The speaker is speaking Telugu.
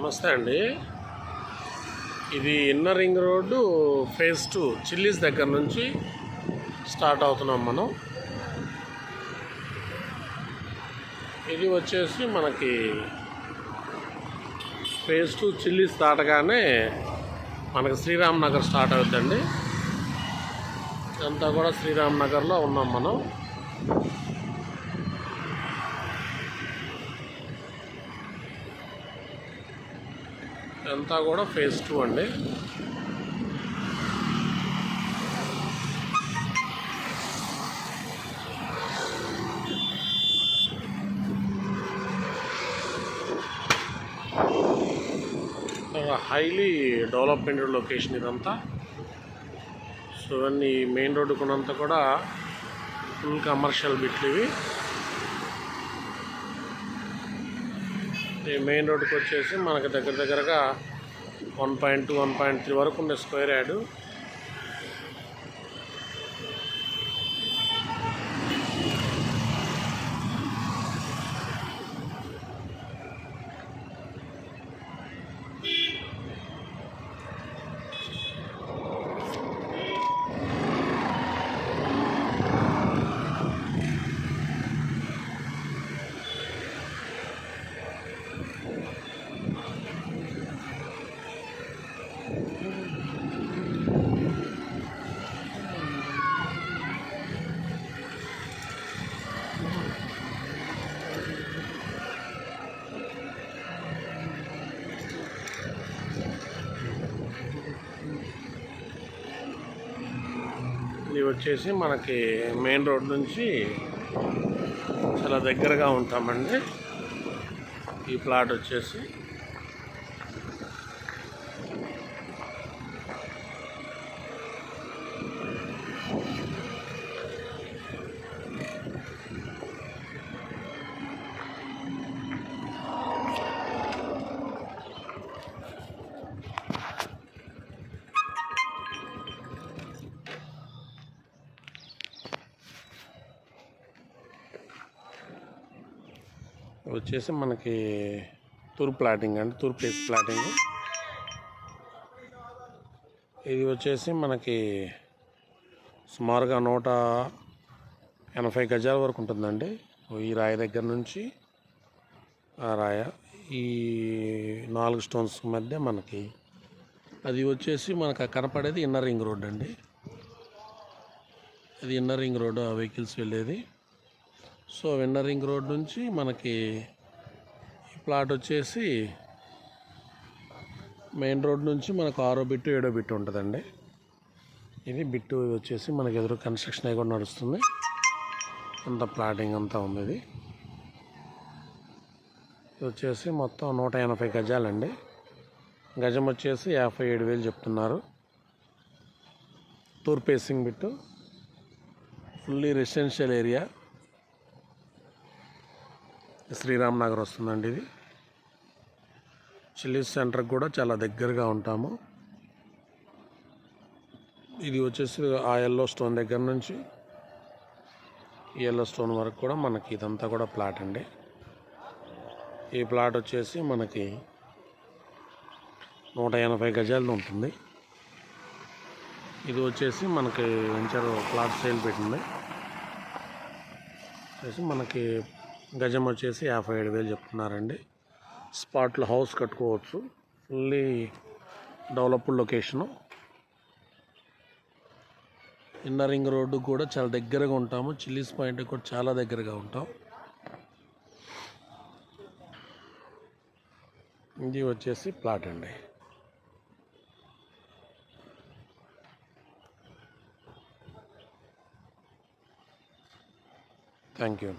నమస్తే అండి. ఇది inner ring road phase two Chillies దగ్గర నుంచి స్టార్ట్ అవుతున్నాం మనం. ఇది వచ్చేసి మనకి ఫేజ్ టూ చిల్లీస్ దాటగానే మనకి శ్రీరామ్ నగర్ స్టార్ట్ అవుతుందండి ఇదంతా కూడా శ్రీరామ్ నగర్లో ఉన్నాం మనం. ఇదంతా కూడా ఫేజ్ టూ అండి. హైలీ డెవలప్మెంట్ లొకేషన్ ఇదంతా. సో ఇవన్నీ మెయిన్ రోడ్డుకున్నంత కూడా ఫుల్ కమర్షియల్ బిట్లు ఇవి. ఈ మెయిన్ రోడ్కి వచ్చేసి మనకు దగ్గర దగ్గరగా one point two one point three వరకు ఉండే స్క్వేర్ యార్డు వచ్చేసి మనకి మెయిన్ రోడ్ నుంచి చాలా దగ్గరగా ఉంటామండి. ఈ ప్లాట్ వచ్చేసి వచ్చేసి మనకి తూర్పు ప్లాటింగ్ అండి తూర్పు ప్లేస్ ప్లాటింగ్. ఇది వచ్చేసి మనకి సుమారుగా నూట ఎనభై గజాల వరకు ఉంటుందండి. ఈ రాయి దగ్గర నుంచి ఆ రాయ ఈ నాలుగు స్టోన్స్ మధ్య మనకి అది వచ్చేసి మనకు కనపడేది ఇన్నర్ రింగ్ రోడ్ అండి. అది ఇన్నర్ రింగ్ రోడ్ ఆ వెహికల్స్ వెళ్ళేది. సో విన్నరింగ్ రోడ్ నుంచి మనకి ప్లాట్ వచ్చేసి మెయిన్ రోడ్ నుంచి మనకు ఆరో బిట్టు ఏడో బిట్టు ఉంటుందండి. ఇది బిట్టు వచ్చేసి మనకి ఎదురు కన్స్ట్రక్షన్ అయి కూడా నడుస్తుంది. అంత ప్లాటింగ్ అంతా ఉంది ఇది. ఇది వచ్చేసి మొత్తం నూట ఎనభై గజాలండి. గజం వచ్చేసి యాభై ఏడు వేలు చెప్తున్నారు. Tour facing bit. Fully residential area Sriram Nagar వస్తుందండి ఇది. చిల్లీస్ సెంటర్కి కూడా చాలా దగ్గరగా ఉంటాము. ఇది వచ్చేసి ఆ ఎల్లో స్టోన్ దగ్గర నుంచి ఎల్లో స్టోన్ వరకు కూడా మనకి ఇదంతా కూడా ప్లాట్ అండి. ఈ ప్లాట్ వచ్చేసి మనకి నూట ఎనభై గజాలు ఉంటుంది. ఇది వచ్చేసి మనకి వెంచర్ ప్లాట్ సేల్ పెట్టింది. వచ్చేసి మనకి గజం వచ్చేసి యాభై ఏడు వేలు చెప్తున్నారండి. స్పాట్లో హౌస్ కట్టుకోవచ్చు. Fully developed location. Inner ring road కూడా చాలా దగ్గరగా ఉంటాము. చిల్లీస్ పాయింట్ కూడా చాలా దగ్గరగా ఉంటాం. ఇది వచ్చేసి ప్లాట్ అండి. Thank you.